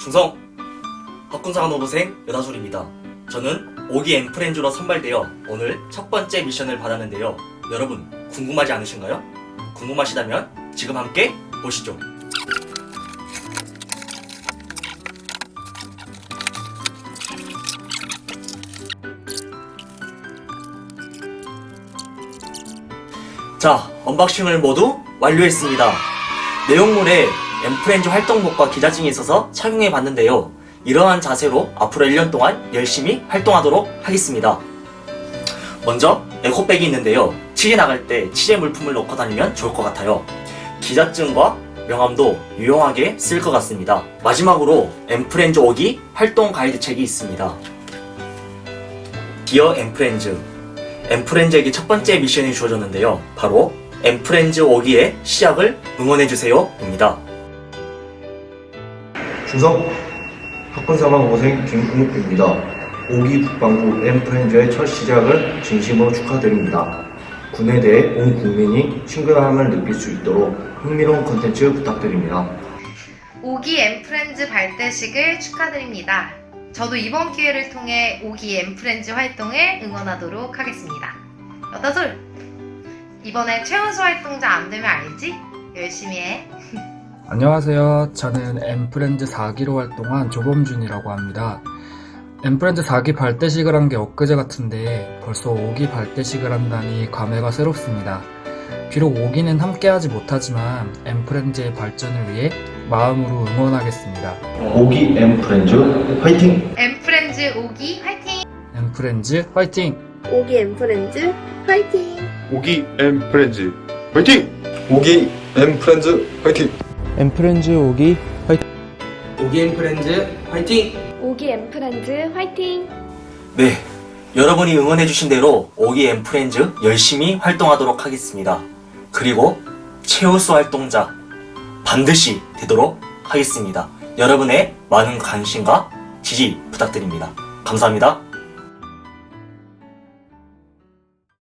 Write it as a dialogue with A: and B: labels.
A: 충성! 학군사관 후보생 여다솔입니다. 저는 오기 엠프렌즈로 선발되어 오늘 첫 번째 미션을 받았는데요. 여러분 궁금하지 않으신가요? 궁금하시다면 지금 함께 보시죠. 자, 언박싱을 모두 완료했습니다. 내용물에 엠프렌즈 활동복과 기자증이 있어서 착용해 봤는데요. 이러한 자세로 앞으로 1년 동안 열심히 활동하도록 하겠습니다. 먼저 에코백이 있는데요. 취재 나갈 때 취재 물품을 넣고 다니면 좋을 것 같아요. 기자증과 명함도 유용하게 쓸 것 같습니다. 마지막으로 엠프렌즈 5기 활동 가이드 책이 있습니다. 디어 엠프렌즈 엠프렌즈에게 첫 번째 미션이 주어졌는데요. 바로 엠프렌즈 5기의 시작을 응원해주세요 입니다.
B: 충성 학군사관 후보생 김은욱입니다. 5기 국방부 엠프렌즈의 첫 시작을 진심으로 축하드립니다. 군에 대해 온 국민이 친근함을 느낄 수 있도록 흥미로운 컨텐츠 부탁드립니다.
C: 5기 엠프렌즈 발대식을 축하드립니다. 저도 이번 기회를 통해 5기 엠프렌즈 활동을 응원하도록 하겠습니다. 여다솔! 이번에 최우수 활동자 안 되면 알지? 열심히 해.
D: 안녕하세요. 저는 엠프렌즈 4기로 활동한 조범준이라고 합니다. 엠프렌즈 4기 발대식을 한 게 엊그제 같은데 벌써 5기 발대식을 한다니 감회가 새롭습니다. 비록 5기는 함께하지 못하지만 엠프렌즈의 발전을 위해 마음으로 응원하겠습니다.
B: 5기 엠프렌즈 화이팅!
C: 엠프렌즈 5기 화이팅!
D: 엠프렌즈 화이팅!
E: 오기 엠프렌즈 화이팅!
F: 오기 엠 프렌즈 화이팅!
G: 오기 엠프렌즈 화이팅!
H: 엠프렌즈 오기
A: 오기 엠프렌즈 화이팅!
E: 오기 엠프렌즈 화이팅!
A: 네, 여러분이 응원해주신 대로 오기 엠프렌즈 열심히 활동하도록 하겠습니다. 그리고 최우수 활동자 반드시 되도록 하겠습니다. 여러분의 많은 관심과 지지 부탁드립니다. 감사합니다.